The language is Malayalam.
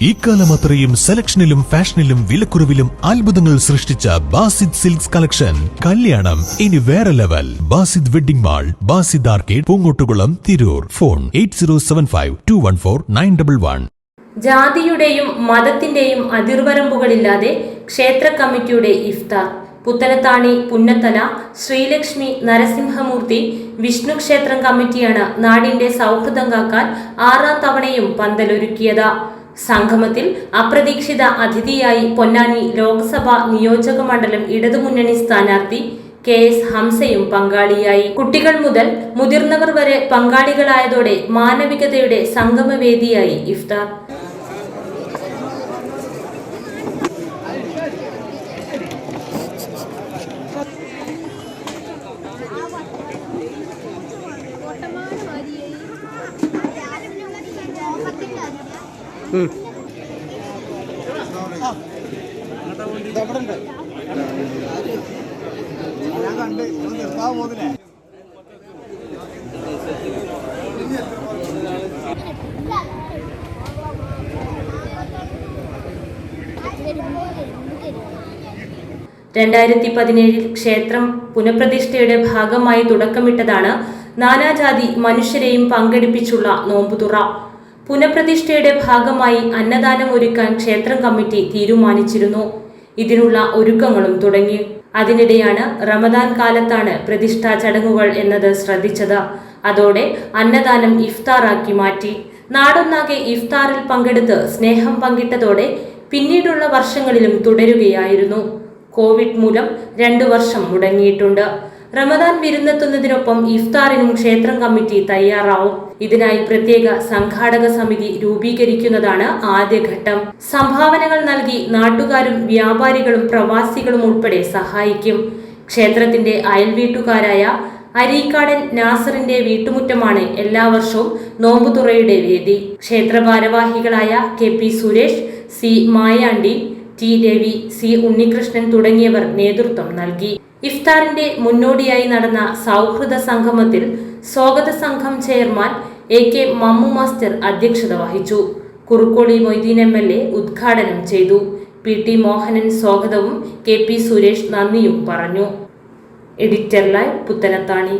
ഇക്കാലം അത്രയും സെലക്ഷനിലും ഫാഷനിലും വിലക്കുറവിലും അത്ഭുതങ്ങൾ സൃഷ്ടിച്ച ബാസിദ് സിൽക്സ് കളക്ഷൻ. കല്യാണം ഇനി വേറെ level. Basid wedding mall Basid arcade Poongottukulam Tirur. Phone eight zero seven five two one four nine double one. ജാതിയുടെയും മതത്തിന്റെയും അതിർവരമ്പുകളില്ലാതെ ക്ഷേത്ര കമ്മിറ്റിയുടെ ഇഫ്താർ. പുത്തനത്താണി പുന്നത്തല ശ്രീലക്ഷ്മി നരസിംഹമൂർത്തി വിഷ്ണു ക്ഷേത്രം കമ്മിറ്റിയാണ് നാടിന്റെ സൗഹൃദം കാക്കാൻ ആറാം തവണയും പന്തലൊരുക്കിയത്. സംഗമത്തിൽ അപ്രതീക്ഷിത അതിഥിയായി പൊന്നാനി ലോക്സഭാ നിയോജക മണ്ഡലം ഇടതുമുന്നണി സ്ഥാനാർത്ഥി കെ എസ് ഹംസയും പങ്കാളിയായി. കുട്ടികൾ മുതൽ മുതിർന്നവർ വരെ പങ്കാളികളായതോടെ മാനവികതയുടെ സംഗമവേദിയായി ഇഫ്താർ. രണ്ടായിരത്തി പതിനേഴിൽ ക്ഷേത്രം പുനഃപ്രതിഷ്ഠയുടെ ഭാഗമായി തുടക്കമിട്ടതാണ് നാനാജാതി മനുഷ്യരെയും പങ്കെടുപ്പിച്ചുള്ള നോമ്പുതുറ. പുനഃപ്രതിഷ്ഠയുടെ ഭാഗമായി അന്നദാനം ഒരുക്കാൻ ക്ഷേത്രം കമ്മിറ്റി തീരുമാനിച്ചിരുന്നു. ഇതിനുള്ള ഒരുക്കങ്ങളും തുടങ്ങി. അതിനിടെയാണ് റമദാൻ കാലത്താണ് പ്രതിഷ്ഠാ ചടങ്ങുകൾ എന്നത് ശ്രദ്ധിച്ചത്. അതോടെ അന്നദാനം ഇഫ്താറാക്കി മാറ്റി. നാടൊന്നാകെ ഇഫ്താറിൽ പങ്കെടുത്ത് സ്നേഹം പങ്കിട്ടതോടെ പിന്നീടുള്ള വർഷങ്ങളിലും തുടരുകയായിരുന്നു. കോവിഡ് മൂലം രണ്ടു വർഷം മുടങ്ങിയിട്ടുണ്ട്. റമദാൻ വിരുന്നെത്തുന്നതിനൊപ്പം ഇഫ്താറിനും ക്ഷേത്രം കമ്മിറ്റി തയ്യാറാവും. ഇതിനായി പ്രത്യേക സംഘാടക സമിതി രൂപീകരിക്കുന്നതാണ് ആദ്യഘട്ടം സംഭാവനകൾ നൽകി നാട്ടുകാരും വ്യാപാരികളും പ്രവാസികളും ഉൾപ്പെടെ സഹായിക്കും. ക്ഷേത്രത്തിന്റെ അയൽവീട്ടുകാരായ അരീക്കാടൻ നാസറിന്റെ വീട്ടുമുറ്റമാണ് എല്ലാ വർഷവും നോമ്പുതുറയുടെ വേദി. ക്ഷേത്ര ഭാരവാഹികളായ K P Suresh C Mayandi T Ravi C Unnikrishnan തുടങ്ങിയവർ നേതൃത്വം നൽകി. ഇഫ്താറിന്റെ മുന്നോടിയായി നടന്ന സൗഹൃദ സംഗമത്തിൽ സ്വാഗത സംഘം chairman A K Mammu master അധ്യക്ഷത വഹിച്ചു. Kurukkoli Moideen M L A ഉദ്ഘാടനം ചെയ്തു. പി ടി മോഹനൻ സ്വാഗതവും കെ പി സുരേഷ് നന്ദിയും പറഞ്ഞു. Editor live Puthanathani.